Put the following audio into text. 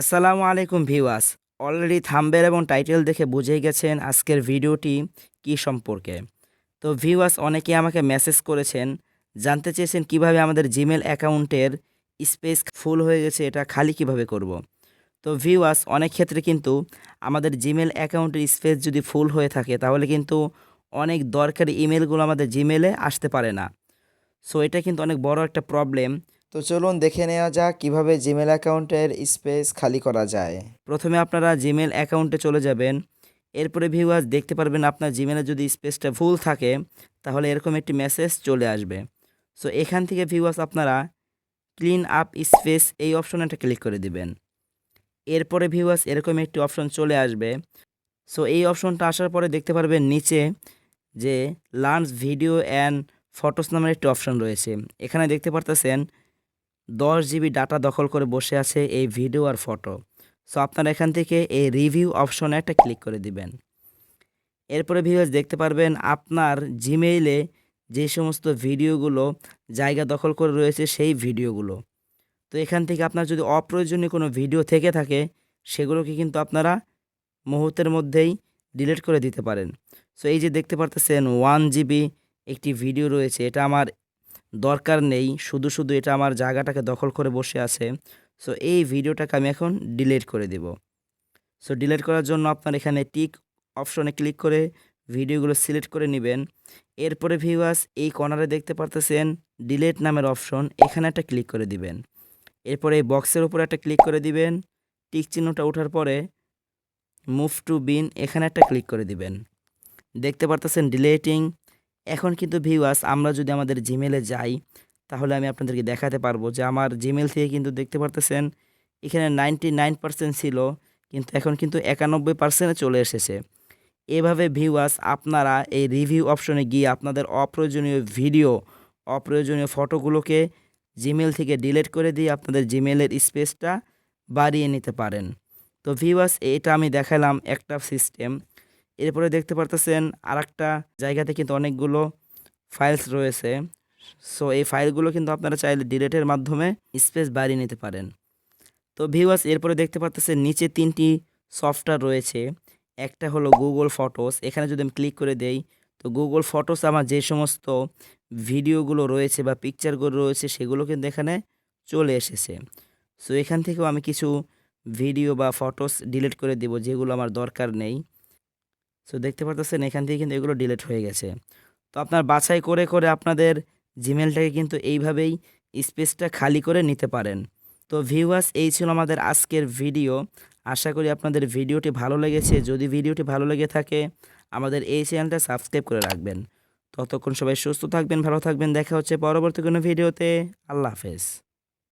আসসালামু আলাইকুম viewers. Already thumbnail এবং টাইটেল দেখে বুঝে গেছেন আজকের ভিডিওটি কি সম্পর্কে। তো ভিউয়ার্স অনেকে আমাকে মেসেজ করেছেন, জানতে চেয়েছেন কীভাবে আমাদের জিমেল অ্যাকাউন্টের স্পেস ফুল হয়ে গেছে, এটা খালি কীভাবে করব। তো ভিউয়ার্স, অনেক ক্ষেত্রে কিন্তু আমাদের জিমেল অ্যাকাউন্টের স্পেস যদি ফুল হয়ে থাকে, তাহলে কিন্তু অনেক দরকারি ইমেলগুলো আমাদের জিমেলে আসতে পারে না। সো এটা কিন্তু অনেক বড় একটা প্রবলেম। তো চলুন দেখে নেওয়া যাক কীভাবে জিমেল অ্যাকাউন্টের স্পেস খালি করা যায়। প্রথমে আপনারা জিমেল অ্যাকাউন্টে চলে যাবেন। এরপরে ভিউয়ার্স দেখতে পারবেন আপনার জিমেলে যদি স্পেসটা ফুল থাকে, তাহলে এরকম একটি মেসেজ চলে আসবে। সো এখান থেকে ভিউয়ার্স আপনারা ক্লিন আপ স্পেস এই অপশনটা ক্লিক করে দিবেন। এরপরে ভিউয়ার্স এরকম একটি অপশন চলে আসবে। সো এই অপশনটা আসার পরে দেখতে পারবেন নিচে যে লার্নস ভিডিও অ্যান্ড ফটোস নামের একটি অপশন রয়েছে। এখানে দেখতে পারতেছেন দশ জিবি ডাটা দখল করে বসে আছে এই ভিডিও আর ফটো সো আপনারা এখান থেকে এই রিভিউ অপশনে একটা ক্লিক করে দিবেন। এরপরে ভিউয়ার্স দেখতে পারবেন আপনার জিমেইলে যে সমস্ত ভিডিওগুলো জায়গা দখল করে রয়েছে সেই ভিডিওগুলো তো এখান থেকে আপনার যদি অপ্রয়োজনীয় কোনো ভিডিও থেকে থাকে, সেগুলোকে কিন্তু আপনারা মুহূর্তের মধ্যেই ডিলিট করে দিতে পারেন। সো এই যে দেখতে পারতেছেন ওয়ান জিবি একটি ভিডিও রয়েছে, এটা আমার দরকার নেই, শুধু শুধু এটা আমার জায়গাটাকে দখল করে বসে আছে। সো এই ভিডিওটাকে আমি এখন ডিলিট করে দেব। সো ডিলিট করার জন্য আপনার এখানে টিক অপশনে ক্লিক করে ভিডিওগুলো সিলেক্ট করে নেবেন। এরপরে ভিউয়ার্স এই কর্নারে দেখতে পারতেছেন ডিলেট নামের অপশন এখানে একটা ক্লিক করে দিবেন। এরপরে এই বক্সের উপরে একটা ক্লিক করে দিবেন। টিক চিহ্নটা ওঠার পরে মুভ টু বিন এখানে একটা ক্লিক করে দিবেন। দেখতে পারতেছেন ডিলেটিং এখন কিন্তু ভিউয়ার্স আমরা যদি আমাদের জিমেলে যাই, তাহলে আমি আপনাদেরকে দেখাতে পারব যে আমার জিমেল থেকে কিন্তু দেখতে পারতেছেন, এখানে নাইনটি নাইন পার্সেন্ট ছিল, কিন্তু এখন কিন্তু একানব্বই পার্সেন্টে চলে এসেছে। এভাবে ভিউয়ার্স আপনারা এই রিভিউ অপশনে গিয়ে আপনাদের অপ্রয়োজনীয় ভিডিও অপ্রয়োজনীয় ফটোগুলোকে জিমেল থেকে ডিলিট করে দিয়ে আপনাদের জিমেলের স্পেসটা বাড়িয়ে নিতে পারেন। তো ভিউয়ার্স এটা আমি দেখালাম একটা সিস্টেম এরপরে দেখতে পারতেছেন আর একটা জায়গাতে কিন্তু অনেকগুলো ফাইলস রয়েছে। সো এই ফাইলগুলো কিন্তু আপনারা চাইলে ডিলেটের মাধ্যমে স্পেস বাড়িয়ে নিতে পারেন। তো ভিউয়ার্স এরপরে দেখতে পারতেছেন নিচে তিনটি সফটওয়্যার রয়েছে। একটা হলো গুগল ফটোস এখানে যদি আমি ক্লিক করে দেই, তো গুগল ফটোস আমার যে সমস্ত ভিডিওগুলো রয়েছে বা পিকচারগুলো রয়েছে, সেগুলো কিন্তু এখানে চলে এসেছে। সো এখান থেকেও আমি কিছু ভিডিও বা ফটোস ডিলিট করে দেব, যেগুলো আমার দরকার নেই। সো দেখতে পারতেছেন, এখান থেকে কিন্তু এগুলো ডিলেট হয়ে গেছে। তো আপনার বাছাই করে করে আপনাদের জিমেলটাকে কিন্তু এইভাবেই স্পেসটা খালি করে নিতে পারেন। তো ভিউয়ার্স এই ছিল আমাদের আজকের ভিডিও আশা করি আপনাদের ভিডিওটি ভালো লেগেছে। যদি ভিডিওটি ভালো লেগে থাকে, আমাদের এই চ্যানেলটা সাবস্ক্রাইব করে রাখবেন। ততক্ষণ সবাই সুস্থ থাকবেন, ভালো থাকবেন। দেখা হচ্ছে পরবর্তী কোনো ভিডিওতে আল্লাহ হাফেজ।